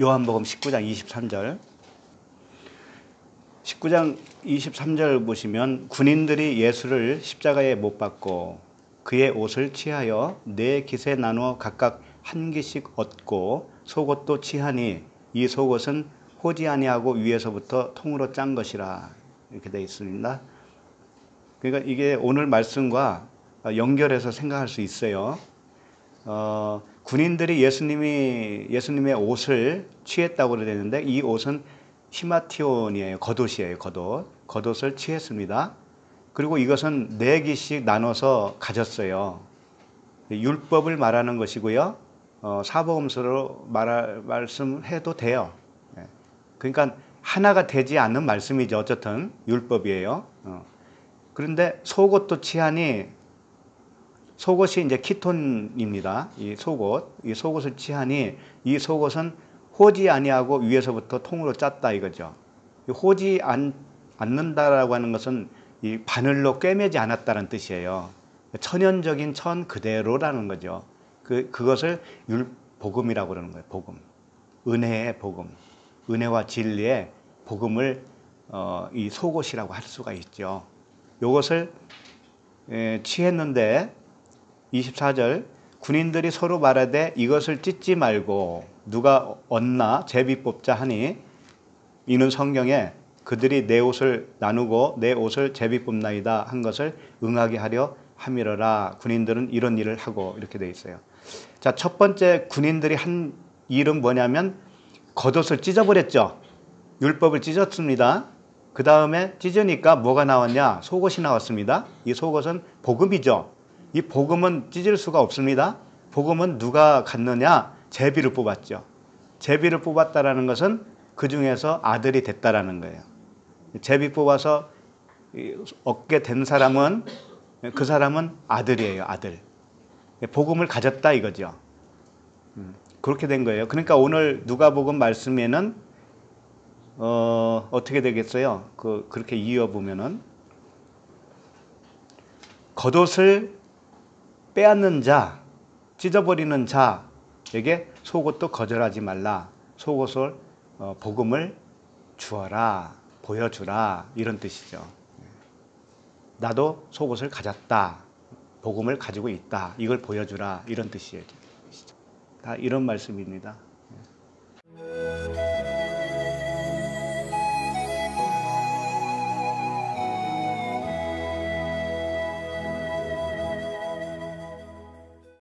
요한복음 19장 23절. 19장 23절 보시면 군인들이 예수를 십자가에 못 박고 그의 옷을 취하여 네 깃에 나누어 각각 한 깃씩 얻고 속옷도 취하니 이 속옷은 호지 아니하고 위에서부터 통으로 짠 것이라 이렇게 되어 있습니다. 그러니까 이게 오늘 말씀과 연결해서 생각할 수 있어요. 어, 군인들이 예수님이 예수님의 옷을 취했다고 그러는데 이 옷은 히마티온이에요. 겉옷이에요. 겉옷. 겉옷을 취했습니다. 그리고 이것은 네 개씩 나눠서 가졌어요. 율법을 말하는 것이고요. 어, 사복음서로 말 말씀해도 돼요. 예. 그러니까 하나가 되지 않는 말씀이죠. 어쨌든 율법이에요. 어. 그런데 속옷도 취하니 속옷이 이제 키톤입니다. 이 속옷, 이 속옷을 취하니 이 속옷은 호지 아니하고 위에서부터 통으로 짰다 이거죠. 호지 안, 않는다라고 하는 것은 이 바늘로 꿰매지 않았다는 뜻이에요. 천연적인 천 그대로라는 거죠. 그, 그것을 율, 복음이라고 그러는 거예요. 복음. 은혜의 복음. 은혜와 진리의 복음을 어, 이 속옷이라고 할 수가 있죠. 이것을 취했는데 24절 군인들이 서로 말하되 이것을 찢지 말고 누가 얻나 제비 뽑자 하니 이는 성경에 그들이 내 옷을 나누고 내 옷을 제비 뽑나이다 한 것을 응하게 하려 함이러라 군인들은 이런 일을 하고 이렇게 돼 있어요. 자, 첫 번째 군인들이 한 일은 뭐냐면 겉옷을 찢어버렸죠. 율법을 찢었습니다. 그 다음에 찢으니까 뭐가 나왔냐? 속옷이 나왔습니다. 이 속옷은 복음이죠. 이 복음은 찢을 수가 없습니다. 복음은 누가 갖느냐? 제비를 뽑았죠. 제비를 뽑았다라는 것은 그 중에서 아들이 됐다라는 거예요. 제비 뽑아서 얻게 된 사람은 그 사람은 아들이에요, 아들. 복음을 가졌다 이거죠. 음, 그렇게 된 거예요. 그러니까 오늘 누가복음 말씀에는 어, 어떻게 되겠어요? 그 그렇게 이어 보면은 겉옷을 빼앗는 자, 찢어버리는 자에게 속옷도 거절하지 말라. 속옷을 어, 복음을 주어라, 보여주라 이런 뜻이죠. 나도 속옷을 가졌다, 복음을 가지고 있다. 이걸 보여주라 이런 뜻이에요. 다 이런 말씀입니다.